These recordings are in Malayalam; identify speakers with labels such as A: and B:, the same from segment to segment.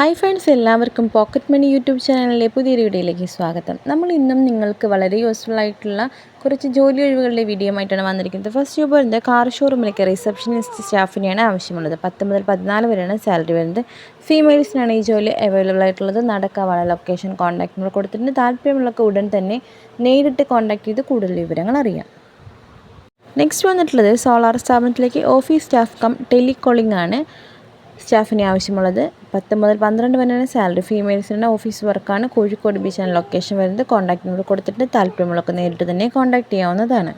A: ഹായ് ഫ്രണ്ട്സ് എല്ലാവർക്കും പോക്കറ്റ് മണി യൂട്യൂബ് ചാനലിലെ പുതിയൊരു വീഡിയോയിലേക്ക് സ്വാഗതം. നമ്മൾ ഇന്നും നിങ്ങൾക്ക് വളരെ യൂസ്ഫുൾ ആയിട്ടുള്ള കുറച്ച് ജോലി ഒഴിവുകളുടെ വീഡിയോ ആയിട്ടാണ് വന്നിരിക്കുന്നത്. ഫസ്റ്റ് ജോബ് വരുന്നത് കാർ ഷോറൂമിലേക്ക് റിസപ്ഷനിസ്റ്റ് സ്റ്റാഫിനെയാണ് ആവശ്യമുള്ളത്. പത്ത് മുതൽ പതിനാല് വരെയാണ് സാലറി വരുന്നത്. ഫീമെയിൽസിനാണ് ഈ ജോലി അവൈലബിൾ ആയിട്ടുള്ളത്. നടക്കാവാള ലൊക്കേഷൻ കോൺടാക്ട് നമ്പർ കൊടുത്തിട്ടുണ്ട്. താല്പര്യമുള്ളവർക്ക് ഉടൻ തന്നെ നേരിട്ട് കോൺടാക്ട് ചെയ്ത് കൂടുതൽ വിവരങ്ങൾ അറിയാം. നെക്സ്റ്റ് വന്നിട്ടുള്ളത് സോളാർ സ്ഥാപനത്തിലേക്ക് ഓഫീസ് സ്റ്റാഫ് കം ടെലികോളിംഗ് ആണ്. സ്റ്റാഫിനെ ആവശ്യമുള്ളത്. പത്ത് മുതൽ പന്ത്രണ്ട് വരെയാണ് സാലറി. ഫീമെയിൽസിന്റെ ഓഫീസ് വർക്കാണ്. കോഴിക്കോട് ബീച്ചാണ് ലൊക്കേഷൻ വരുന്നത്. കോൺടാക്ട് നമ്പർ കൊടുത്തിട്ട് താല്പര്യമുള്ളവർക്ക് നേരിട്ട് തന്നെ കോൺടാക്ട് ചെയ്യാവുന്നതാണ്.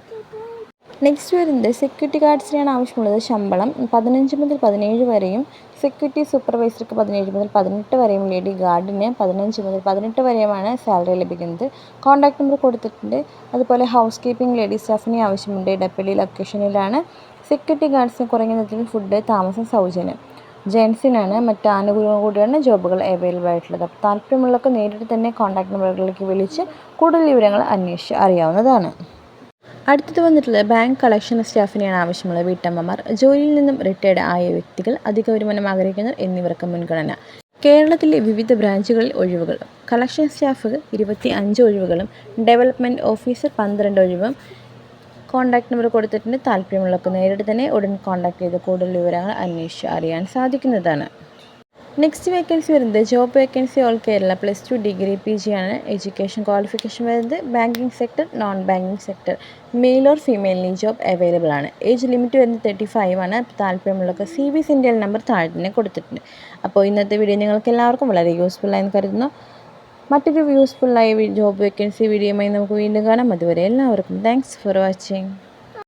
A: നെക്സ്റ്റ് വരുന്നത് സെക്യൂരിറ്റി ഗാർഡ്സിനാണ് ആവശ്യമുള്ളത്. ശമ്പളം പതിനഞ്ച് മുതൽ പതിനേഴ് വരെയും സെക്യൂരിറ്റി സൂപ്പർവൈസർക്ക് പതിനേഴ് മുതൽ പതിനെട്ട് വരെയും ലേഡി ഗാർഡിന് പതിനഞ്ച് മുതൽ പതിനെട്ട് വരെയുമാണ് സാലറി ലഭിക്കുന്നത്. കോൺടാക്ട് നമ്പർ കൊടുത്തിട്ടുണ്ട്. അതുപോലെ ഹൗസ് കീപ്പിംഗ് ലേഡി സ്റ്റാഫിനെ ആവശ്യമുണ്ട്. ഇടപ്പള്ളി ലൊക്കേഷനിലാണ് സെക്യൂരിറ്റി ഗാർഡ്സിന് കുറഞ്ഞ ഫുഡ് താമസം സൗജന്യം. ജെൻസിനാണ് മറ്റ് ആനുകൂല്യങ്ങൾ കൂടിയാണ് ജോബുകൾ അവൈലബിൾ ആയിട്ടുള്ളത്. അപ്പോൾ താല്പര്യമുള്ളവർക്ക് നേരിട്ട് തന്നെ കോൺടാക്ട് നമ്പറുകളിലേക്ക് വിളിച്ച് കൂടുതൽ വിവരങ്ങൾ അന്വേഷിച്ച് അറിയാവുന്നതാണ്. അടുത്തത് വന്നിട്ടുള്ളത് ബാങ്ക് കളക്ഷൻ സ്റ്റാഫിനെയാണ് ആവശ്യമുള്ളത്. വീട്ടമ്മമാർ ജോലിയിൽ നിന്നും റിട്ടയർഡ് ആയ വ്യക്തികൾ അധിക വരുമാനം ആഗ്രഹിക്കുന്നവർ എന്നിവർക്ക് മുൻഗണന. കേരളത്തിലെ വിവിധ ബ്രാഞ്ചുകളിൽ ഒഴിവുകൾ. കളക്ഷൻ സ്റ്റാഫ് ഇരുപത്തി അഞ്ച് ഒഴിവുകളും ഡെവലപ്മെന്റ് ഓഫീസർ പന്ത്രണ്ട് ഒഴിവും കോൺടാക്ട് നമ്പർ കൊടുത്തിട്ടുണ്ട്. താല്പര്യമുള്ളവർക്ക് നേരിട്ട് തന്നെ ഉടൻ കോൺടാക്ട് ചെയ്ത് കൂടുതൽ വിവരങ്ങൾ അന്വേഷിച്ച് അറിയാൻ സാധിക്കുന്നതാണ്. നെക്സ്റ്റ് വേക്കൻസി വരുന്നത് job vacancy all Kerala plus two degree P G ആണ്. എഡ്യൂക്കേഷൻ ക്വാളിഫിക്കേഷൻ വരുന്നത് banking sector non banking sector male or female ഈ ജോബ് അവൈലബിൾ ആണ്. ഏജ് ലിമിറ്റ് വരുന്നത് തേർട്ടി ഫൈവ് ആണ് താല്പര്യമുള്ളവർക്ക് സി ബി സിന്റെ നമ്പർ താഴെ തന്നെ കൊടുത്തിട്ടുണ്ട്. അപ്പോൾ ഇന്നത്തെ വീഡിയോ നിങ്ങൾക്ക് എല്ലാവർക്കും വളരെ യൂസ്ഫുൾ ആയെന്ന് കരുതുന്നു. മറ്റൊരു യൂസ്ഫുള്ളായ ജോബ് വേക്കൻസി വീഡിയോയുമായി നമുക്ക് വീണ്ടും കാണാം. അതുവരെ എല്ലാവർക്കും താങ്ക്സ് ഫോർ വാച്ചിങ്